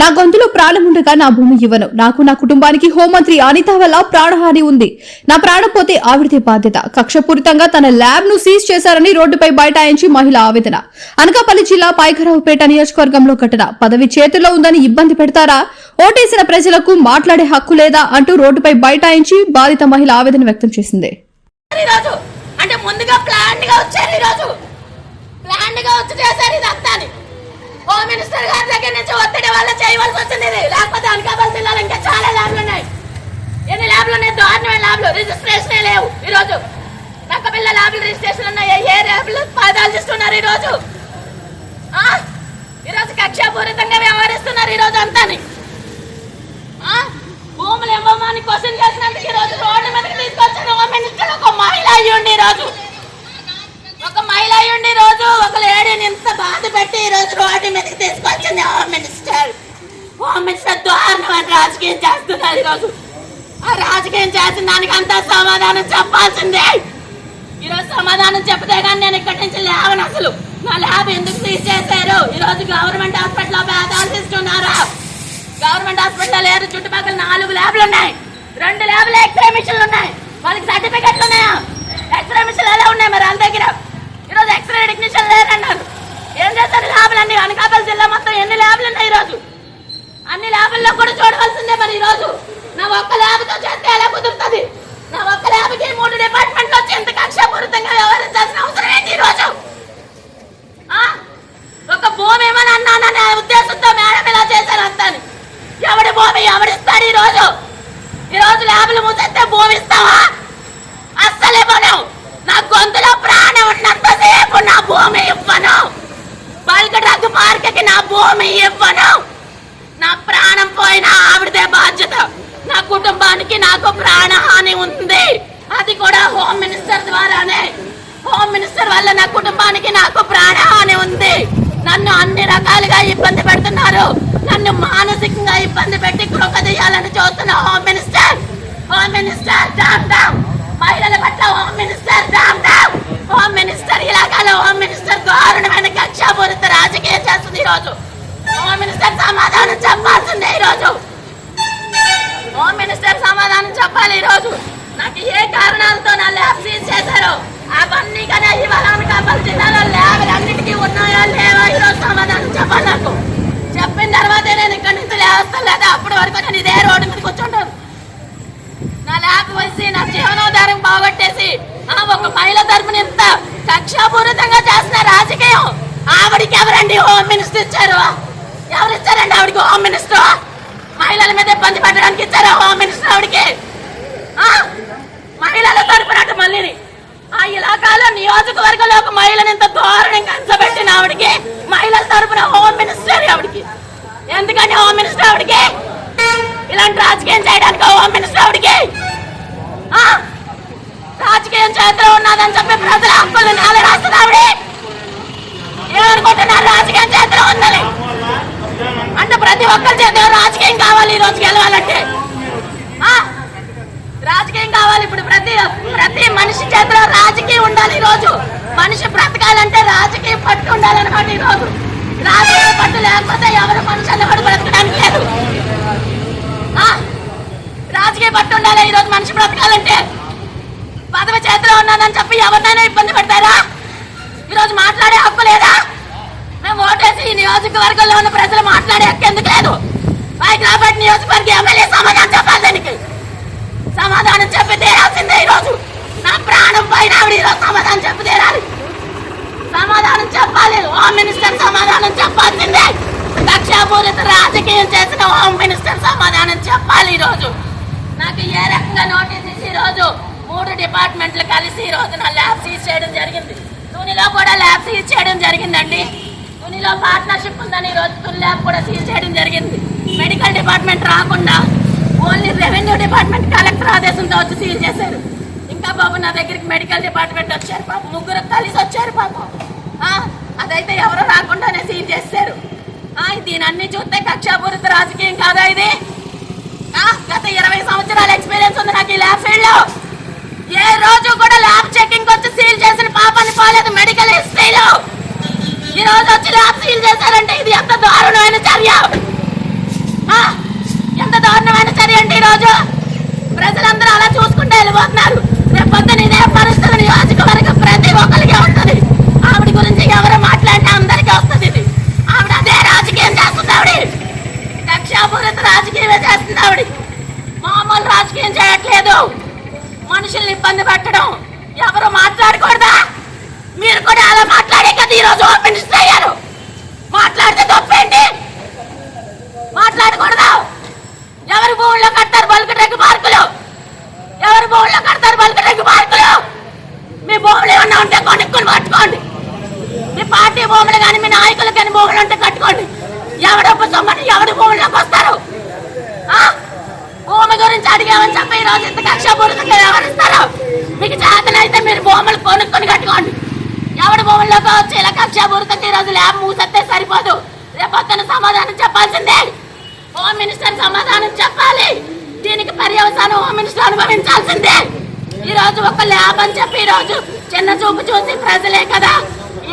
నా గొంతులో ప్రాణం ఉండగా నా భూమి ఇవ్వను. నాకు నా కుటుంబానికి హోంమంత్రి అనిత వల్ల ప్రాణహాని ఉంది. నా ప్రాణం పోతే ఆవిడదే బాధ్యత. కక్షపూరితంగా తన ల్యాబ్ను సీజ్ చేశారని రోడ్డుపై బైఠాయించి మహిళ ఆవేదన. అనకాపల్లి జిల్లా పైకరావుపేట నియోజకవర్గంలో ఘటన. పదవి చేతిలో ఉందని ఇబ్బంది పెడతారా? ఓటేసిన ప్రజలకు మాట్లాడే హక్కు లేదా అంటూ రోడ్డుపై బైఠాయించి బాధిత మహిళ ఆవేదన వ్యక్తం చేసింది. అంటే ముందుగా ప్లాన్గా వచ్చారు ఈరోజు ప్లాన్గా వచ్చి చేశారు ఇదంతా హోమ్ మినిస్టర్ గారి దగ్గర నుంచి ఒత్తిడి వల్ల చేయవలసి వచ్చింది. ఇది లేకపోతే అనకాపల్లి జిల్లాలో ఇంకా చాలా ల్యాబ్లు ఉన్నాయి. ఎన్ని ల్యాబ్లు ఉన్నాయి? దారుణమైన ల్యాబ్లు. రిజిస్ట్రేషన్ లేవు ఈరోజు. నక్కపిల్ల ల్యాబ్లు రిజిస్ట్రేషన్ ఉన్నాయి. ఏ ల్యాబ్లు పాదాలు ఈ ఈరోజు? ఆ? ఈరోజు కక్షాపూరితంగా వ్యవహరిస్తున్నారు ఈరోజు అంతాని. ఆ? భూములు ఇవ్వమని క్వశ్చన్ చేసినందుకు ఈ రోజు రోడ్డు మీదకి తీసుకొచ్చిన హోమ్ మినిస్టర్ ఒక మహిళ అయ్యండి ఈ రోజు ఒక అయ్యుండి రోజు ఒక లేడీని ఇంత బాధ పెట్టి ఈ రోజు రోడ్డు మీదకి తీసుకొచ్చింది హోమ్ మినిస్టర్. హోమ్ మినిస్టర్ దారుణమైన రాజకీయం చేస్తున్నారు ఈ రోజు ఆ రాజకీయం చేసిన దానికి సమాధానం చెప్పాల్సిందే. ఈరోజు సమాధానం చెప్తే కానీ నేను ఇక్కడి నుంచి లేవను అసలు. నా ల్యాబ్ ఎందుకు సీజ్ చేశారు గవర్నమెంట్ హాస్పిటల్లో లో భేదాలు గవర్నమెంట్ హాస్పిటల్ లేదు చుట్టుపక్కల నాలుగు ల్యాబ్లు ఉన్నాయి. రెండు ల్యాబ్లు ఎక్స్రే మిషన్లు ఉన్నాయి. వాళ్ళకి సర్టిఫికెట్లు ఉన్నాయా? ఎక్స్రే మిషన్లు ఎలా ఉన్నాయి మరి వాళ్ళ దగ్గర ఈరోజు ఎక్స్రే టెక్నీషియన్ లేరన్నారు ఏం ల్యాబ్లు అన్ని అనకాపల్లి జిల్లా మొత్తం ఎన్ని ల్యాబ్లు ఉన్నాయి ఈరోజు? అన్ని ల్యాబుల్లో కూడా చూడవలసిందే మరి ఈరోజు. నా ఒక్క ల్యాబ్తో చేస్తే ఎలా కుదురుతుంది? నా ఒక్క ల్యాబ్కి మూడు డిపార్ట్మెంట్లు వచ్చి ఎంత కక్షపూరితంగా వ్యవహరించాల్సిన అవసరం ఏంటి ఈరోజు? ఆ? ఒక భూమి ఏమని అన్నాననే ఉద్దేశంతో మేడం ఇలా చేశారు అంతాని. ఎవడి భూమి ఎవడిస్తాడు ఈ రోజు ల్యాబ్లు మూసేస్తే భూమి ఇస్తావా? అస్సలే ఇవ్వను. నా గొంతులో ప్రాణం ఉన్నంతసేపు నా భూమి ఇవ్వను. బల్క్ పార్కకి నా భూమి ఇవ్వను. నా ప్రాణం పోయిన ఆవిడదే బాధ్యత. నా కుటుంబానికి నాకు ప్రాణహాని ఉంది. అది కూడా హోమ్ మినిస్టర్ ద్వారానే. హోమ్ మినిస్టర్ వల్ల నా కుటుంబానికి నాకు ప్రాణహాని ఉంది. నన్ను అన్ని రకాలుగా ఇబ్బంది పెడుతున్నారు. నన్ను మానసికంగా ఇబ్బంది పెట్టి కృపదీయాలని చూస్తున్న home minister home minister down down మహిళల పట్ల home minister down down home minister ఇలాగాలో home minister దారుణమైన కక్షాపూరిత రాజకీయం చేస్తుంది ఈ రోజు హోమ్ మినిస్టర్ సమాధానం చెప్పాల్సిందే ఈరోజు. హోమ్ మినిస్టర్ సమాధానం చెప్పాలి ఈరోజు. నాకు ఏ కారణాలతో నా ల్యాబ్ సీజ్ చేశారు అవన్నీ కానీ ఇవాళ అనకాపల్లి జిల్లాలో ల్యాబ్ అన్నిటికీ ఉన్నాయా లేవా ఈ రోజు సమాధానం చెప్పాలి నాకు. చెప్పిన తర్వాతే నేను ఇక్కడి నుంచి లేవస్తాను లేదా అప్పటి వరకు నేను ఇదే రోడ్డు మీద కూర్చుంటాను. నా ల్యాబ్ వచ్చి నా జీవనోధారం బాగొట్టేసి ఆ ఒక మహిళ తరపున ఇంత కక్షాపూరితంగా చేసిన రాజకీయం ఆవిడికి ఎవరండి హోమ్ మినిస్టర్ ఇచ్చారు? ఎవరు ఇచ్చారండి ఆవిడకి? హోమ్ మినిస్టర్ మహిళల మీద ఇబ్బంది పెట్టడానికి ఇచ్చారా హోమ్ మినిస్టర్ ఆవిడకి? ఆ? మహిళల తరపున మళ్ళీ మళ్ళీని. ఆ ఇలాకాలో నియోజకవర్గంలో ఒక మహిళను ఇంత దారుణంగా అంచబెట్టిన ఆవిడకి మహిళల తరపున హోమ్ మినిస్టర్ ఆవిడకి. ఎందుకంటే హోమ్ మినిస్టర్ ఆవిడకి? ఇలాంటి రాజకీయం చేయడానికి హోమ్ మినిస్టర్ ఆవిడకి? ఆ? రాజకీయం చేతిలో ఉన్నదని చెప్పి ప్రజల హక్కులు నేల రాస్తుంది ఆవిడ ఏమనుకుంటున్నారు రాజకీయం చేతిలో ఉందని అంటే ప్రతి ఒక్కరి చేతిలో రాజకీయం కావాలి ఈ రోజు గెలవాలంటే? రాజకీయం కావాలి ఇప్పుడు ప్రతి ప్రతి మనిషి చేతిలో రాజకీయం ఉండాలి ఈరోజు. మనిషి బ్రతకాలంటే రాజకీయం పట్టు ఉండాలన్నమాట ఈ రోజు రాజకీయ పట్టు లేకపోతే ఎవరు మనుషులు కూడా బ్రతకడానికి లేదు. రాజకీయ పట్టు ఉండాలి ఈరోజు మనిషి బ్రతకాలంటే. పదవి చేతిలో ఉన్నానని చెప్పి ఎవరినైనా ఇబ్బంది పెడతారా? ఈరోజు మాట్లాడే హక్కు లేదా? మేము ఓటేసి ఈ నియోజకవర్గంలో ఉన్న ప్రజలు మాట్లాడే హక్కు ఎందుకు లేదు? హైదరాబాద్ నియోజకవర్గ ఎమ్మెల్యే సమాధానం చెప్పాలి దానికి. సమాధానం చెప్పి తీరాల్సిందే ఈరోజు. నా ప్రాణం పైన ఈరోజు సమాధానం చెప్పి తీరాలి. సమాధానం చెప్పాలి. హోమ్ మినిస్టర్ సమాధానం చెప్పాల్సిందే. కక్షాపూరిత రాజకీయం చేసిన హోమ్ మినిస్టర్ సమాధానం చెప్పాలి ఈరోజు. నాకు ఏ రకంగా నోటీస్ ఇచ్చి ఈరోజు మూడు డిపార్ట్మెంట్లు కలిసి ఈరోజు నా ల్యాబ్ సీజ్ చేయడం జరిగింది. తునిలో కూడా ల్యాబ్ సీజ్ చేయడం జరిగిందండి. తునిలో పార్ట్నర్షిప్ ఉందని ఈ రోజు తుని ల్యాబ్ కూడా సీజ్ చేయడం జరిగింది. మెడికల్ డిపార్ట్మెంట్ రాకుండా ఓన్లీ రెవెన్యూ డిపార్ట్మెంట్ కలెక్టర్ ఆదేశంతో వచ్చి సీల్ చేశారు. ఇంకా బాబు నా దగ్గరికి మెడికల్ డిపార్ట్మెంట్ వచ్చారు పాపం ముగ్గురు కలిసి వచ్చారు పాపం అదైతే ఎవరు రాకుండానే సీల్ చేశారు దీని అన్ని చూస్తే కక్షాపూరిత రాజకీయం కాదా ఇది? గత ఇరవై సంవత్సరాల ఎక్స్పీరియన్స్ ఉంది నాకు ఈ ల్యాబ్ ఫీల్డ్లో ఏ రోజు కూడా ల్యాబ్ చెకింగ్ వచ్చి సీల్ చేసిన పాపని పోలేదు మెడికల్ హిస్టరీలో ఈ రోజు వచ్చి ల్యాబ్ సీల్ చేశారంటే ఇది ఎంత దారుణమైన చర్య? నాయకులందరూ అలా చూసుకుంటూ వెళ్ళిపోతున్నారు. రేపొద్దున ఇదే పరిస్థితి నియోజకవర్గం ప్రతి ఒక్కరికి వస్తుంది. ఆవిడ గురించి ఎవరు మాట్లాడితే అందరికీ వస్తుంది ఇది. ఆవిడ అదే రాజకీయం చేస్తుంది ఆవిడ. కక్షాపూరిత రాజకీయమే చేస్తుంది ఆవిడ. మామూలు రాజకీయం చేయట్లేదు. మనుషుల్ని ఇబ్బంది పెట్టడం. ఎవరు మాట్లాడకూడదా? మీరు కూడా అలా మాట్లాడే కదా ఈరోజు ఓపెన్ మినిస్టర్ అయ్యారు మాట్లాడితే తప్పే మాట్లాడకూడదు ఎవరి భూముల్లో కడతారు బల్క్ ట్రక్ పార్కులు ఎవరి భూముల్లో కడతారు బల్క్ ట్రక్ పార్కులు మీ భూములు ఏమన్నా ఉంటే కొనుక్కొని పట్టుకోండి మీ పార్టీ భూములు కానీ మీ నాయకులు కానీ భూములు ఉంటే కట్టుకోండి ఎవడొప్ప సొమ్మని ఎవడి భూముల్లోకి వస్తారు ఆ? భూమి గురించి అడిగామని చెప్పి ఈ రోజు ఇంత కక్షపూరితంగా వ్యవహరిస్తారు? మీకు చేతనైతే మీరు భూములు కొనుక్కొని కట్టుకోండి. ఎవడి భూముల్లోకి వచ్చి ఇలా కక్షపూరితంగా ఈ రోజు ల్యాబ్ మూసేస్తే సరిపోదు. రేపొద్దున సమాధానం చెప్పాల్సిందే. హోమ్ మినిస్టర్ సమాధానం చెప్పాలి. దీనికి పర్యవసానం హోమ్ మినిస్టర్ అనుభవించాల్సిందే. ఈ రోజు ఒక ల్యాబ్ అని చెప్పి ఈ రోజు చిన్న చూపు చూసి ప్రజలే కదా.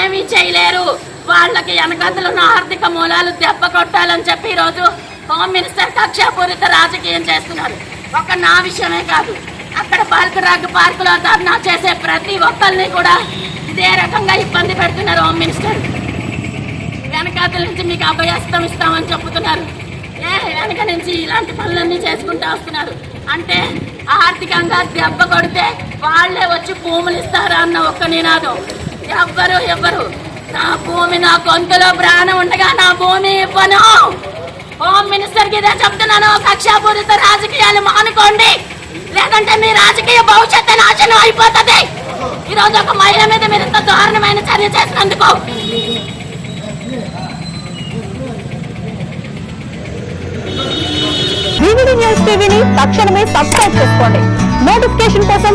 ఏమీ చేయలేరు. వాళ్ళకి వెనకతలు ఉన్న ఆర్థిక మూలాలు దెబ్బ కొట్టాలని చెప్పి ఈరోజు రోజు హోమ్ మినిస్టర్ కక్షాపూరిత రాజకీయం చేస్తున్నారు. ఒక నా విషయమే కాదు. అక్కడ పార్కు రాగ్ పార్కులో ధర్నా చేసే ప్రతి ఒక్కరిని కూడా ఇదే రకంగా ఇబ్బంది పెడుతున్నారు హోమ్ మినిస్టర్ వెనకాతల నుంచి మీకు అభయస్తం ఇస్తామని చెప్తున్నారు ఏ వెనక నుంచి ఇలాంటి పనులన్నీ చేసుకుంటూ వస్తున్నారు. అంటే ఆర్థికంగా దెబ్బ కొడితే వాళ్ళే వచ్చి భూములు ఇస్తారా అన్న ఒక్క నినాదం. ఎవ్వరు ఎవ్వరు నా భూమి నా గొంతులో ప్రాణం ఉండగా నా భూమి ఇవ్వను. హోమ్ మినిస్టర్కి ఇదే చెప్తున్నాను. కక్షాపూరిత రాజకీయాలు మానుకోండి. లేదంటే మీ రాజకీయ భవిష్యత్తు నాశనం అయిపోతుంది. ఈ రోజు ఒక మహిళ మీద మీరు ఇంత దారుణమైన చర్య చేసినందుకు. న్యూస్ టీవీని తక్షణమే సబ్స్క్రైబ్ చేసుకోండి. నోటిఫికేషన్ కోసం